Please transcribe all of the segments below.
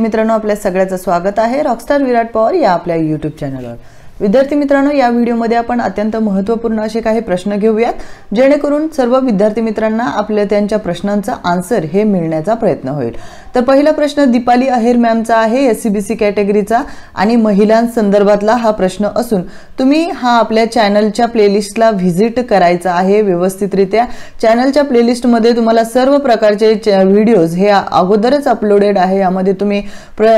मित्रांनो आपल्या सगळ्याचं स्वागत आहे. रॉकस्टार विराट पवार या आपल्या यूट्यूब चॅनलवर विद्यार्थी मित्रांनो या व्हिडिओमध्ये आपण अत्यंत महत्त्वपूर्ण असे काही प्रश्न घेऊयात जेणेकरून सर्व विद्यार्थी मित्रांना आपल्या त्यांच्या प्रश्नांचा आन्सर हे मिळण्याचा प्रयत्न होईल. तर पहिला प्रश्न दीपाली अहेर मॅमचा आहे एस सी बी सी कॅटेगरीचा आणि महिलांसंदर्भातला हा प्रश्न असून तुम्ही हा आपल्या चॅनलच्या प्लेलिस्टला व्हिजिट करायचा आहे व्यवस्थितरित्या. चॅनलच्या प्लेलिस्टमध्ये तुम्हाला सर्व प्रकारचे व्हिडिओज हे अगोदरच अपलोडेड आहे. यामध्ये तुम्ही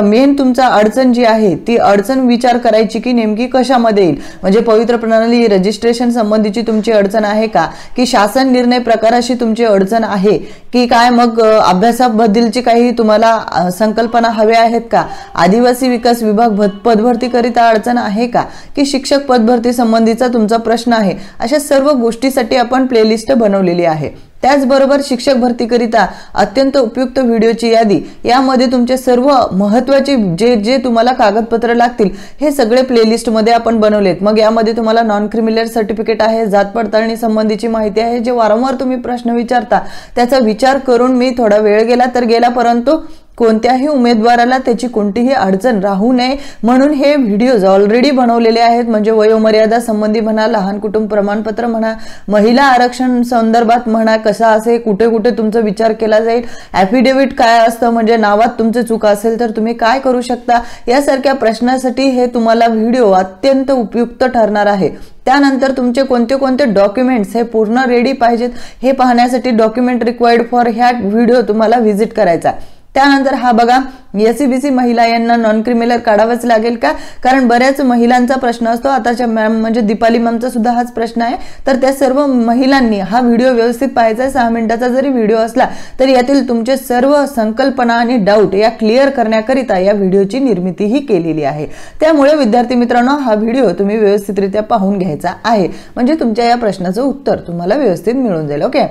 मेन तुमचा अडचण जी आहे ती अडचण विचार करायची की नेमकी कशा कशामध्ये येईल. म्हणजे पवित्र प्रणाली रजिस्ट्रेशन संबंधीची तुमची अडचण आहे का? की शासन निर्णय प्रकाराशी तुमची अडचण आहे? की काय मग अभ्यासाबद्दलची काही तुम्हाला संकल्पना हव्या आहेत का? आदिवासी विकास विभाग पदभरतीकरिता अडचण आहे का? की शिक्षक पदभरती संबंधीचा तुमचा प्रश्न आहे? अशा सर्व गोष्टीसाठी आपण प्लेलिस्ट बनवलेली आहे. त्याचबरोबर शिक्षक भरतीकरिता अत्यंत उपयुक्त व्हिडिओची यादी. यामध्ये तुमचे सर्व महत्त्वाचे जे जे तुम्हाला कागदपत्र लागतील हे सगळे प्लेलिस्टमध्ये आपण बनवलेत. मग यामध्ये तुम्हाला नॉन क्रिमिनल सर्टिफिकेट आहे जात पडताळणी संबंधीची माहिती आहे. जे वारंवार तुम्ही प्रश्न विचारता त्याचा विचार करून मी थोडा वेळ गेला तर गेला परंतु कोणत्याही उमेदवाराला त्याची कोणतीही अडचण राहू नये. म्हणून हे व्हिडिओज ऑलरेडी बनवलेले आहेत. म्हणजे वयोमर्यादा संबंधी म्हणा लहान कुटुंब प्रमाणपत्र म्हणा महिला आरक्षण संदर्भात म्हणा कसा असे कुठे कुठे तुमचा विचार केला जाईल ॲफिडेव्हिट काय असतं म्हणजे नावात तुमचं चूक असेल तर तुम्ही काय करू शकता यासारख्या प्रश्नासाठी हे तुम्हाला व्हिडिओ अत्यंत उपयुक्त ठरणार आहे. त्यानंतर तुमचे कोणते कोणते डॉक्युमेंट्स हे पूर्ण रेडी पाहिजेत हे पाहण्यासाठी डॉक्युमेंट रिक्वायर्ड फॉर ह्या व्हिडिओ तुम्हाला व्हिजिट करायचा त्यानंतर हा बघा एस सी बी सी महिला यांना नॉन क्रिमिनल काढावंच लागेल का? कारण बऱ्याच महिलांचा प्रश्न असतो. आताच्या मॅम म्हणजे दीपाली मॅमचा सुद्धा हाच प्रश्न आहे. तर त्या सर्व महिलांनी हा व्हिडिओ व्यवस्थित पाहायचा आहे. सहा मिनिटाचा जरी व्हिडिओ असला तरी यातील तुमचे सर्व संकल्पना आणि डाऊट या क्लिअर करण्याकरिता या व्हिडिओची निर्मितीही केलेली आहे. त्यामुळे विद्यार्थी मित्रांनो हा व्हिडिओ तुम्ही व्यवस्थितरित्या पाहून घ्यायचा आहे. म्हणजे तुमच्या या प्रश्नाचं उत्तर तुम्हाला व्यवस्थित मिळून जाईल ओके?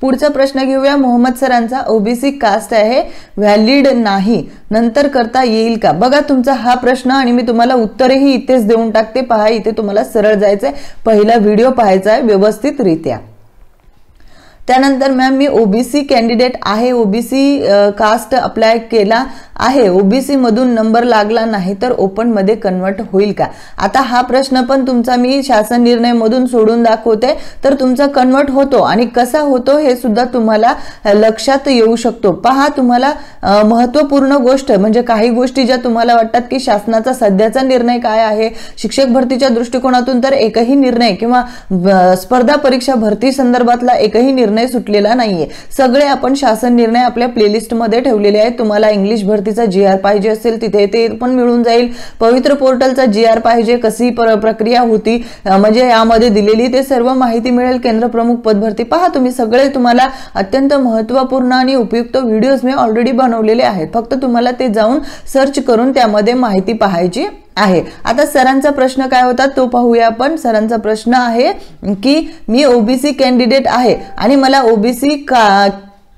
पुढचा प्रश्न घेऊया. मोहम्मद सरांचा ओबीसी कास्ट आहे. व्हॅलिड नाही. नंतर करता येईल का? बघा तुमचा हा प्रश्न आणि मी तुम्हाला उत्तरही इथेच देऊन टाकते. पहा इथे तुम्हाला सरळ जायचंय. पहिला व्हिडिओ पाहायचा आहे व्यवस्थितरित्या त्यानंतर मॅम मी ओबीसी कॅन्डिडेट आहे ओबीसी कास्ट अप्लाय केला आहे. ओबीसी मधून नंबर लागला नाही तर ओपनमध्ये कन्वर्ट होईल का? आता हा प्रश्न पण तुमचा मी शासन निर्णय मधून सोडून दाखवते. तर तुमचा कन्वर्ट होतो आणि कसा होतो हे सुद्धा तुम्हाला लक्षात येऊ शकतो. पहा तुम्हाला महत्त्वपूर्ण गोष्ट म्हणजे काही गोष्टी ज्या तुम्हाला वाटतात की शासनाचा सध्याचा निर्णय काय आहे शिक्षक भरतीच्या दृष्टिकोनातून तर एकही निर्णय किंवा स्पर्धा परीक्षा भरती संदर्भातला एकही निर्णय सुटलेला नाहीये. सगळे आपण शासन निर्णय आपल्या प्लेलिस्टमध्ये ठेवलेले आहेत. तुम्हाला इंग्लिश भरतीचा जी आर पाहिजे असेल तिथे ते पण मिळून जाईल. पवित्र पोर्टलचा जी आर पाहिजे कशी प्रक्रिया होती म्हणजे यामध्ये दिलेली ते सर्व माहिती मिळेल. केंद्र प्रमुख पदभरती पहा तुम्ही. सगळे तुम्हाला अत्यंत महत्त्वपूर्ण आणि उपयुक्त व्हिडिओज मी ऑलरेडी बनवलेले आहेत. फक्त तुम्हाला ते जाऊन सर्च करून त्यामध्ये माहिती पाहायची आहे. आता सरांचा प्रश्न काय होता तो पाहूया आपण. सरांचा प्रश्न आहे की मी ओबीसी कॅन्डिडेट आहे आणि मला ओबीसी का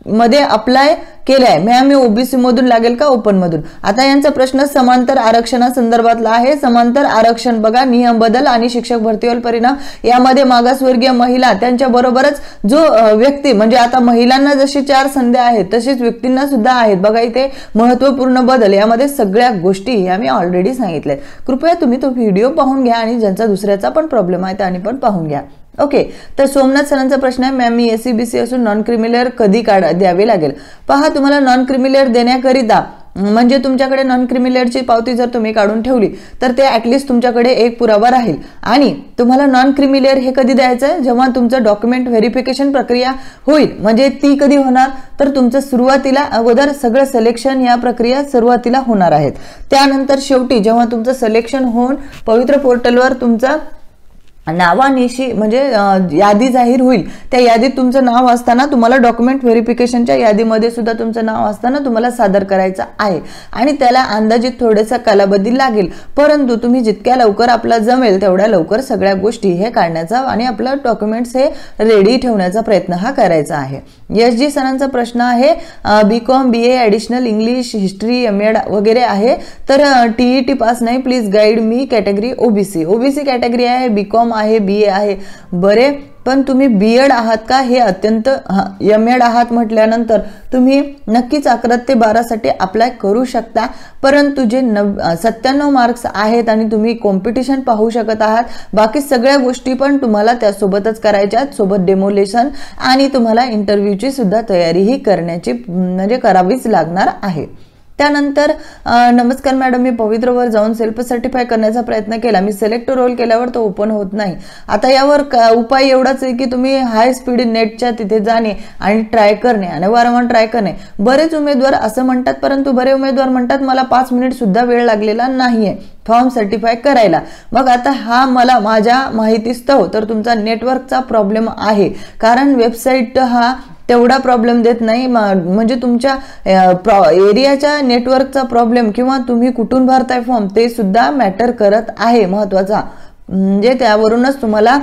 मध्ये अप्लाय केलंय. मॅम मी ओबीसी मधून लागेल का ओपन मधून? आता यांचा प्रश्न समांतर आरक्षणासंदर्भातला आहे. समांतर आरक्षण बघा नियम बदल आणि शिक्षक भरतीवर परिणाम. यामध्ये मागासवर्गीय महिला त्यांच्या बरोबरच जो व्यक्ती म्हणजे आता महिलांना जशी चार संध्या आहेत तशीच व्यक्तींना सुद्धा आहेत. बघा इथे महत्त्वपूर्ण बदल यामध्ये सगळ्या गोष्टी आम्ही मी ऑलरेडी सांगितल्या कृपया तुम्ही तो व्हिडिओ पाहून घ्या आणि ज्यांचा दुसऱ्याचा पण प्रॉब्लेम आहे त्याने पण पाहून घ्या. ओके तर सोमनाथ सरांचा प्रश्न आहे मॅम मी एस सी बी सी असून नॉन क्रिमिलेअर कधी काढ द्यावे लागेल? पहा तुम्हाला नॉन क्रिमिलेअर देण्याकरिता म्हणजे तुमच्याकडे नॉन क्रिमिलेअरची पावती जर तुम्ही काढून ठेवली तर ते ॲटलिस्ट तुमच्याकडे एक पुरावा राहील. आणि तुम्हाला नॉन क्रिमिलेअर हे कधी द्यायचं आहे जेव्हा तुमचं डॉक्युमेंट व्हेरिफिकेशन प्रक्रिया होईल म्हणजे ती कधी होणार? तर तुमचं सुरुवातीला अगोदर सगळं सिलेक्शन या प्रक्रिया सुरुवातीला होणार आहेत. त्यानंतर शेवटी जेव्हा तुमचं सिलेक्शन होऊन पवित्र पोर्टलवर तुमचा नावानिशी म्हणजे यादी जाहीर होईल. त्या यादीत तुमचं नाव असताना तुम्हाला डॉक्युमेंट व्हेरिफिकेशनच्या यादीमध्ये सुद्धा तुमचं नाव असताना तुम्हाला सादर करायचं आहे. आणि त्याला अंदाजित थोडेसा कालावधी लागेल. परंतु तुम्ही जितक्या लवकर आपला जमेल तेवढ्या लवकर सगळ्या गोष्टी हे काढण्याचा आणि आपलं डॉक्युमेंट्स हे रेडी ठेवण्याचा प्रयत्न हा करायचा आहे. यश जी सरांचा प्रश्न आहे B Com B A additional English history M Ed वगैरे आहे. तर टी ई टी पास नाही प्लीज गाईड मी कॅटेगरी ओबीसी ओबीसी कॅटेगरी आहे बी कॉम आहे बी ए आहे. बरे पण तुम्ही बी एड आहात का? हे अत्यंत एम एड आहात म्हटल्यानंतर तुम्ही नक्कीच अकरा ते बारासाठी अप्लाय करू शकता. परंतु जे नव सत्त्याण्णव मार्क्स आहेत आणि तुम्ही कॉम्पिटिशन पाहू शकत आहात बाकी सगळ्या गोष्टी पण तुम्हाला त्यासोबतच करायच्या आहेत. सोबत डेमोलेशन आणि तुम्हाला इंटरव्ह्यूची सुद्धा तयारीही करण्याची म्हणजे करावीच लागणार आहे. त्यानंतर नमस्कार मॅडम मी पवित्रवर जाऊन सेल्फ सर्टिफाय करण्याचा प्रयत्न केला. मी सिलेक्ट रोल केल्यावर तो ओपन होत नाही. आता यावर उपाय एवढाच आहे की तुम्ही हाय स्पीड नेटच्या तिथे जाणे आणि ट्राय करणे आणि वारंवार ट्राय करणे. बरेच उमेदवार असं म्हणतात परंतु बरे उमेदवार म्हणतात मला पाच मिनिट सुद्धा वेळ लागलेला नाहीये फॉर्म सर्टिफाय करायला. मग आता हा मला माझ्या माहितीस्तव तर तुमचा नेटवर्कचा प्रॉब्लेम आहे. कारण वेबसाईट हा तेवढा प्रॉब्लेम देत नाही. म्हणजे तुमच्या एरियाच्या नेटवर्कचा प्रॉब्लेम किंवा तुम्ही कुठून भरताय फॉर्म ते सुद्धा मॅटर करत आहे महत्त्वाचा. म्हणजे त्यावरूनच तुम्हाला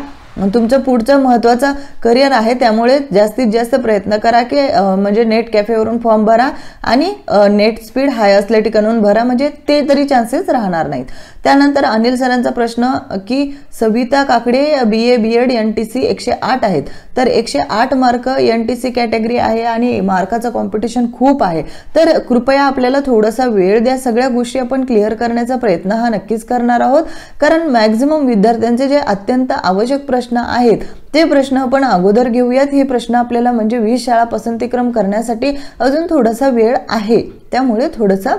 तुमचं पुढचं महत्त्वाचं करिअर आहे त्यामुळे जास्तीत जास्त प्रयत्न करा की म्हणजे नेट कॅफेवरून फॉर्म भरा आणि नेट स्पीड हाय असल्या ठिकाणून भरा म्हणजे ते तरी चान्सेस राहणार नाहीत. त्यानंतर अनिल सरांचा प्रश्न की Savita Kakade B A B Ed N T C एकशे आठ आहेत. तर एकशे आठ mark N T C category आहे आणि मार्काचं कॉम्पिटिशन खूप आहे. तर कृपया आपल्याला थोडासा वेळ द्या सगळ्या गोष्टी आपण क्लिअर करण्याचा प्रयत्न हा नक्कीच करणार आहोत. कारण मॅक्झिमम विद्यार्थ्यांचे जे अत्यंत आवश्यक प्रश्न प्रश्न आहेत. ते प्रश्न आपण अगोदर घेऊयात. हे प्रश्न आपल्याला म्हणजे वीस शाळा पसंतीक्रम करण्यासाठी अजून थोडासा वेळ आहे. त्यामुळे थोडंसं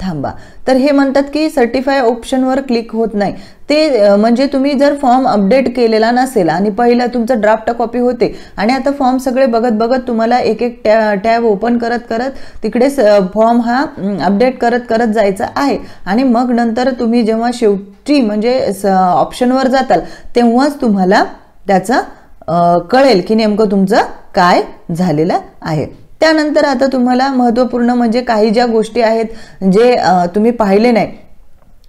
थांबा. तर हे म्हणतात की सर्टिफाय ऑप्शनवर क्लिक होत नाही. ते म्हणजे तुम्ही जर फॉर्म अपडेट केलेला नसेल आणि पहिला तुमचं ड्राफ्ट कॉपी होते आणि आता फॉर्म सगळे बघत बघत तुम्हाला एक एक टॅ टॅब ओपन करत करत तिकडे फॉर्म हा अपडेट करत करत जायचा आहे. आणि मग नंतर तुम्ही जेव्हा शेवटी म्हणजे ऑप्शनवर जाताल तेव्हाच तुम्हाला त्याचं कळेल की नेमकं तुमचं काय झालेलं आहे. त्यानंतर आता तुम्हाला महत्त्वपूर्ण म्हणजे काही ज्या गोष्टी आहेत जे तुम्ही पाहिले नाही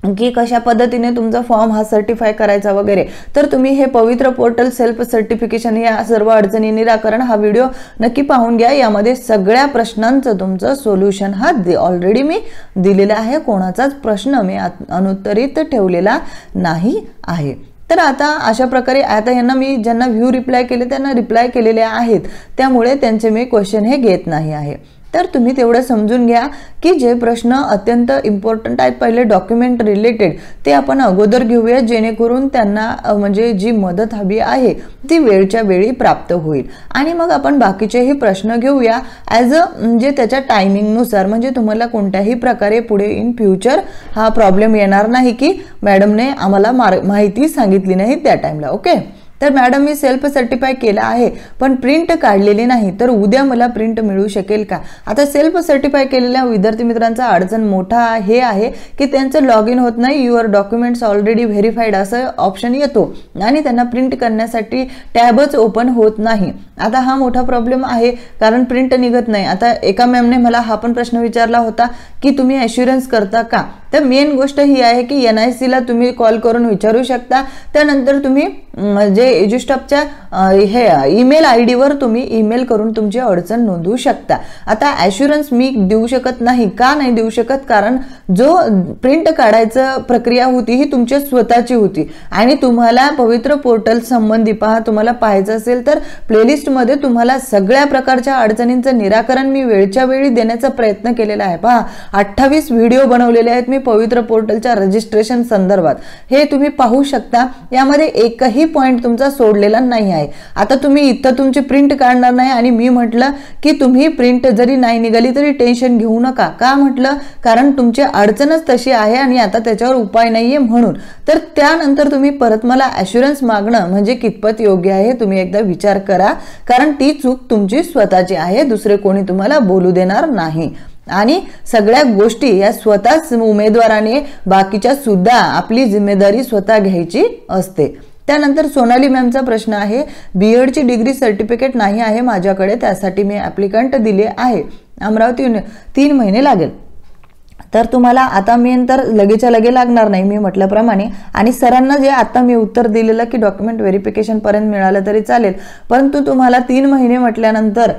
की कशा पद्धतीने तुमचा फॉर्म हा सर्टिफाय करायचा वगैरे तर तुम्ही हे पवित्र पोर्टल सेल्फ सर्टिफिकेशन या सर्व अडचणी निराकरण हा व्हिडिओ नक्की पाहून घ्या. यामध्ये सगळ्या प्रश्नांचं तुमचं सोल्युशन हा ऑलरेडी मी दिलेला आहे. कोणाचाच प्रश्न मी अनुत्तरित ठेवलेला नाही आहे. तर आता अशा प्रकारे आता यांना मी ज्यांना व्ह्यू रिप्लाय केले त्यांना रिप्लाय केलेले आहेत. त्यामुळे त्यांचे मी क्वेश्चन हे घेत नाही आहे. तर तुम्ही तेवढं समजून घ्या की जे प्रश्न अत्यंत इम्पॉर्टंट आहेत पहिले डॉक्युमेंट रिलेटेड ते आपण अगोदर घेऊया जेणेकरून त्यांना म्हणजे जी मदत हवी आहे ती वेळच्या वेळी प्राप्त होईल. आणि मग आपण बाकीचेही प्रश्न घेऊया. ॲज अ म्हणजे त्याच्या टायमिंगनुसार म्हणजे तुम्हाला कोणत्याही प्रकारे पुढे इन फ्युचर हा प्रॉब्लेम येणार नाही की मॅडमने आम्हाला माहिती सांगितली नाही त्या टाईमला ओके तर मॅडम मी सेल्फ सर्टिफाय केला आहे पण प्रिंट काढलेली नाही. तर उद्या मला प्रिंट मिळू शकेल का? आता सेल्फ सर्टिफाय केलेल्या विद्यार्थी मित्रांचा अडचण मोठा हे आहे की त्यांचं लॉग इन होत नाही युअर डॉक्युमेंट्स ऑलरेडी व्हेरीफाईड असं ऑप्शन येतो. आणि त्यांना प्रिंट करण्यासाठी टॅबच ओपन होत नाही. आता हा मोठा प्रॉब्लेम आहे कारण प्रिंट निघत नाही. आता एका मॅमने मला हा पण प्रश्न विचारला होता की तुम्ही ॲश्युरन्स करता का? तर मेन गोष्ट ही आहे की एन आय सीला तुम्ही कॉल करून विचारू शकता. त्यानंतर तुम्ही जे एज्युस्टॉपच्या हे ईमेल आय डीवर तुम्ही ईमेल करून तुमची अडचण नोंदवू शकता. आता ॲश्युरन्स मी देऊ शकत नाही का नाही देऊ शकत? कारण जो प्रिंट काढायचं प्रक्रिया होती ही तुमच्या स्वतःची होती. आणि तुम्हाला पवित्र पोर्टल संबंधी पहा तुम्हाला पाहायचं असेल तर प्लेलिस्टमध्ये तुम्हाला सगळ्या प्रकारच्या अडचणींचं निराकरण मी वेळच्या वेळी देण्याचा प्रयत्न केलेला आहे. पहा अठ्ठावीस व्हिडिओ बनवलेले आहेत मी पवित्र पोर्टलच्या रजिस्ट्रेशन संदर्भात. हे तुम्ही पाहू शकता. यामध्ये एकही पॉईंट तुमचा सोडलेला नाही आहे. आता तुम्ही इथं तुमची प्रिंट काढणार नाही आणि मी म्हटलं की तुम्ही प्रिंट जरी नाही निघाली तरी टेन्शन घेऊ नका. का म्हटलं? कारण तुमची अडचणच तशी आहे आणि आता त्याच्यावर उपाय नाहीये म्हणून. तर त्यानंतर तुम्ही परत मला ॲश्युरन्स मागणं म्हणजे कितपत योग्य आहे तुम्ही एकदा विचार करा. कारण ती चूक तुमची स्वतःची आहे दुसरे कोणी तुम्हाला बोलू देणार नाही. आणि सगळ्या गोष्टी या स्वतःच उमेदवाराने बाकीच्या सुद्धा आपली जिम्मेदारी स्वतः घ्यायची असते. त्यानंतर सोनाली मॅमचा प्रश्न आहे बी एडची डिग्री सर्टिफिकेट नाही आहे माझ्याकडे त्यासाठी मी ॲप्लिकंट दिले आहे. अमरावती तीन महिने लागेल. तर तुम्हाला आता मेन तर लगेच्या लगे लागणार नाही मी म्हटल्याप्रमाणे. आणि सरांना जे आता मी उत्तर दिलेलं की डॉक्युमेंट व्हेरिफिकेशनपर्यंत मिळालं तरी चालेल. परंतु तुम्हाला तीन महिने म्हटल्यानंतर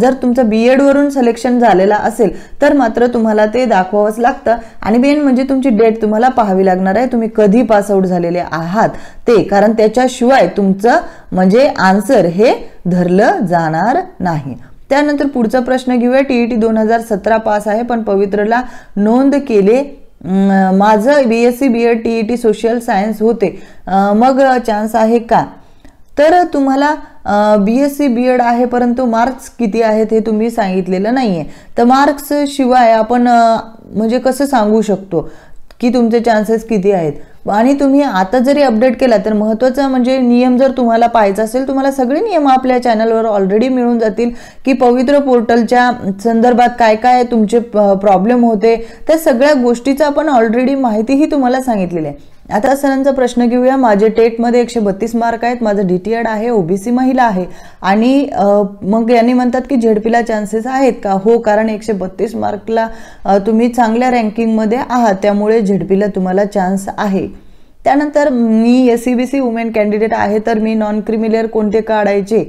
जर तुमचं बी एडवरून सिलेक्शन झालेलं असेल तर मात्र तुम्हाला ते दाखवावंच लागतं. आणि मेन म्हणजे तुमची डेट तुम्हाला पाहावी लागणार आहे. तुम्ही कधी पासआउट झालेले आहात ते. कारण त्याच्याशिवाय तुमचं म्हणजे आन्सर हे धरलं जाणार नाही. त्यानंतर पुढचा प्रश्न घेऊया. टीईटी दोन हजार सतरा पास आहे पण पवित्रला नोंद केले माझं B S C B Ed T E T social science होते. मग चान्स आहे का? तर तुम्हाला B S C B Ed आहे परंतु मार्क्स किती आहेत हे तुम्ही सांगितलेलं नाही आहे तर मार्क्स शिवाय आपण म्हणजे कसं सांगू शकतो की तुमचे चान्सेस किती आहेत? आणि तुम्ही आता जरी अपडेट केला तर महत्त्वाचा म्हणजे नियम जर तुम्हाला पाहायचा असेल तुम्हाला सगळे नियम आपल्या चॅनलवर ऑलरेडी मिळून जातील की पवित्र पोर्टलच्या संदर्भात काय काय तुमचे प्रॉब्लेम होते त्या सगळ्या गोष्टीचं आपण ऑलरेडी माहितीही तुम्हाला सांगितलेली आहे. आता सरांचा प्रश्न घेऊया. माझे टेटमध्ये एकशे बत्तीस मार्क आहेत. माझं डी टी एड आहे. ओबीसी महिला आहे. आणि मग यांनी म्हणतात की झेडपीला चान्सेस आहेत का? हो कारण एकशे बत्तीस मार्कला तुम्ही चांगल्या रँकिंगमध्ये आहात. त्यामुळे झेडपीला तुम्हाला चान्स आहे. त्यानंतर मी S C B C women candidate आहे तर मी नॉन क्रिमिलेअर कोणते काढायचे?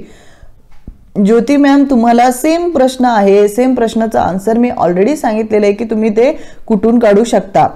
ज्योती मॅम तुम्हाला सेम प्रश्न आहे. सेम प्रश्नाचा आन्सर मी ऑलरेडी सांगितलेलं आहे की तुम्ही ते कुठून काढू शकता.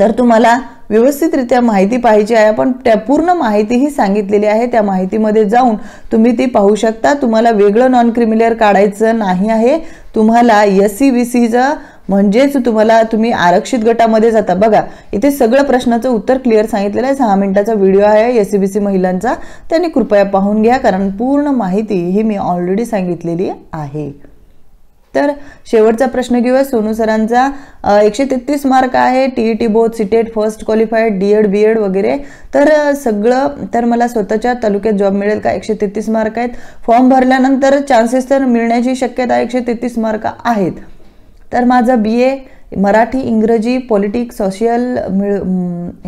तर तुम्हाला व्यवस्थितरित्या माहिती पाहिजे आहे. आपण त्या पूर्ण माहितीही सांगितलेली आहे. त्या माहितीमध्ये जाऊन तुम्ही ती पाहू शकता. तुम्हाला वेगळं नॉन क्रिमिलेअर काढायचं नाही आहे. तुम्हाला एस सी बी सीचं म्हणजेच तुम्हाला तुम्ही आरक्षित गटामध्ये जाता. बघा इथे सगळं प्रश्नाचं उत्तर क्लिअर सांगितलेलं आहे. सहा मिनिटाचा व्हिडिओ आहे एस सी बी सी महिलांचा. त्यांनी कृपया पाहून घ्या कारण पूर्ण माहिती ही मी ऑलरेडी सांगितलेली आहे. तर शेवटचा प्रश्न घेऊया. सोनू सरांचा एकशे तेहतीस मार्क आहे. T E T both CTET first qualified D Ed B Ed वगैरे. तर सगळं तर मला स्वतःच्या तालुक्यात जॉब मिळेल का? एकशे तेहतीस मार्क आहेत. फॉर्म भरल्यानंतर चान्सेस तर मिळण्याची शक्यता एकशे तेहतीस मार्क आहेत. तर माझं बी ए मराठी इंग्रजी पॉलिटिक्स सोशियल मिळ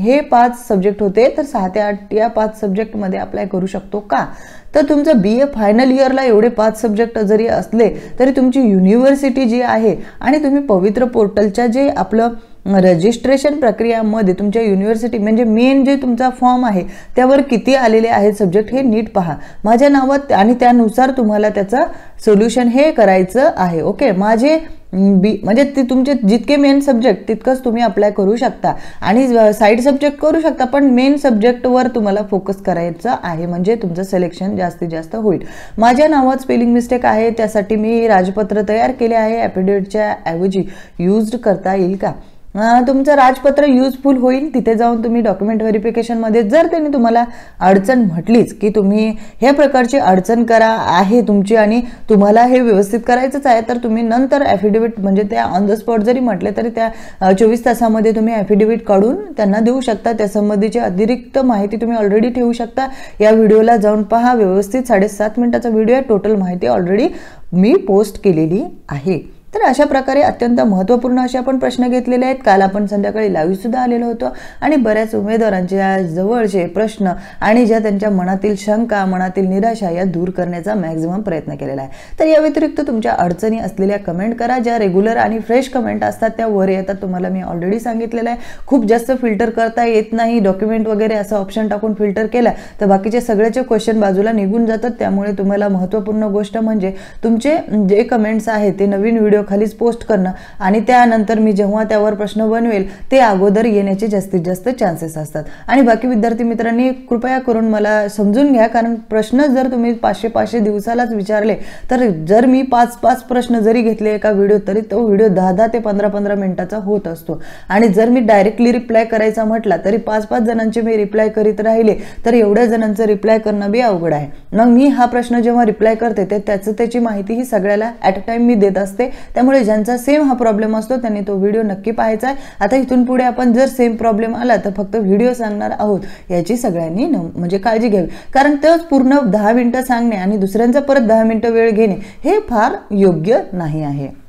हे पाच सब्जेक्ट होते. तर सहा ते आठ या पाच सब्जेक्टमध्ये अप्लाय करू शकतो का? तर तुमचं बी ए फायनल इयरला एवढे पाच सब्जेक्ट जरी असले तरी तुमची युनिव्हर्सिटी जी आहे आणि तुम्ही पवित्र पोर्टलच्या जे आपलं रजिस्ट्रेशन प्रक्रियामध्ये तुमच्या युनिव्हर्सिटी म्हणजे मेन जे तुमचा फॉर्म आहे त्यावर किती आलेले आहेत सब्जेक्ट हे नीट पहा. माझ्या नावात आणि त्यानुसार तुम्हाला त्याचं सोल्युशन हे करायचं आहे ओके माझे बी म्हणजे ते तुमचे जितके मेन सब्जेक्ट तितकंच तुम्ही अप्लाय करू शकता. आणि साईड सब्जेक्ट करू शकता पण मेन सब्जेक्टवर तुम्हाला फोकस करायचं आहे म्हणजे तुमचं सिलेक्शन जास्तीत जास्त होईल. माझ्या नावात स्पेलिंग मिस्टेक आहे त्यासाठी मी राजपत्र तयार केले आहे ॲपिडेटच्या ऐवजी यूज्ड करता येईल का? तुमचं राजपत्र युजफुल होईल. तिथे जाऊन तुम्ही डॉक्युमेंट व्हेरिफिकेशनमध्ये जर त्यांनी तुम्हाला अडचण म्हटलीच की तुम्ही ह्या प्रकारची अडचण करा आहे तुमची आणि तुम्हाला हे व्यवस्थित करायचंच आहे तर तुम्ही नंतर ॲफिडेविट म्हणजे त्या ऑन द स्पॉट जरी म्हटले तरी त्या चोवीस तासामध्ये तुम्ही ॲफिडेविट काढून त्यांना देऊ शकता. त्यासंबंधीची अतिरिक्त माहिती तुम्ही ऑलरेडी ठेवू शकता. या व्हिडिओला जाऊन पहा. व्यवस्थित साडेसात मिनिटाचा व्हिडिओ आहे. टोटल माहिती ऑलरेडी मी पोस्ट केलेली आहे. तर अशा प्रकारे अत्यंत महत्त्वपूर्ण असे आपण प्रश्न घेतलेले आहेत. काल आपण संध्याकाळी लाईव्हसुद्धा आलेलो होतो आणि बऱ्याच उमेदवारांच्या जवळचे प्रश्न आणि ज्या त्यांच्या मनातील शंका मनातील निराशा या दूर करण्याचा मॅक्झिमम प्रयत्न केलेला आहे. तर या व्यतिरिक्त तुमच्या अडचणी असलेल्या कमेंट करा. ज्या रेग्युलर आणि फ्रेश कमेंट असतात त्या वर येतात. तुम्हाला मी ऑलरेडी सांगितलेलं आहे. खूप जास्त फिल्टर करता येत नाही. डॉक्युमेंट वगैरे असं ऑप्शन टाकून फिल्टर केला तर बाकीचे सगळ्याचे क्वेश्चन बाजूला निघून जातात. त्यामुळे तुम्हाला महत्त्वपूर्ण गोष्ट म्हणजे तुमचे जे कमेंट्स आहेत ते नवीन व्हिडिओ खालीच पोस्ट करणं. आणि त्यानंतर मी जेव्हा त्यावर प्रश्न बनवेल ते अगोदर येण्याचे जास्तीत जास्त चान्सेस असतात. आणि बाकी विद्यार्थी मित्रांनी कृपया करून मला समजून घ्या कारण प्रश्न जर तुम्ही पाचशे पाचशे दिवसालाच विचारले तर जर मी पाच पाच प्रश्न जरी घेतले एका व्हिडिओ तरी तो व्हिडिओ दहा दहा ते पंधरा पंधरा मिनिटाचा होत असतो. आणि जर मी डायरेक्टली रिप्लाय करायचा म्हटला तरी पाच पाच जणांचे मी रिप्लाय करीत राहिले तर एवढ्या जणांचं रिप्लाय करणं बी अवघड आहे. मग मी हा प्रश्न जेव्हा रिप्लाय करते ते त्याचं त्याची माहिती ही सगळ्याला ॲट अ टाइम मी देत असते. त्यामुळे ज्यांचा सेम हा प्रॉब्लेम असतो त्यांनी तो व्हिडिओ नक्की पाहायचा आहे. आता इथून पुढे आपण जर सेम प्रॉब्लेम आला तर फक्त व्हिडिओ सांगणार आहोत. याची सगळ्यांनी न म्हणजे काळजी घ्यावी. कारण तोच पूर्ण दहा मिनटं सांगणे आणि दुसऱ्यांचा परत दहा मिनिटं वेळ घेणे हे फार योग्य नाही आहे.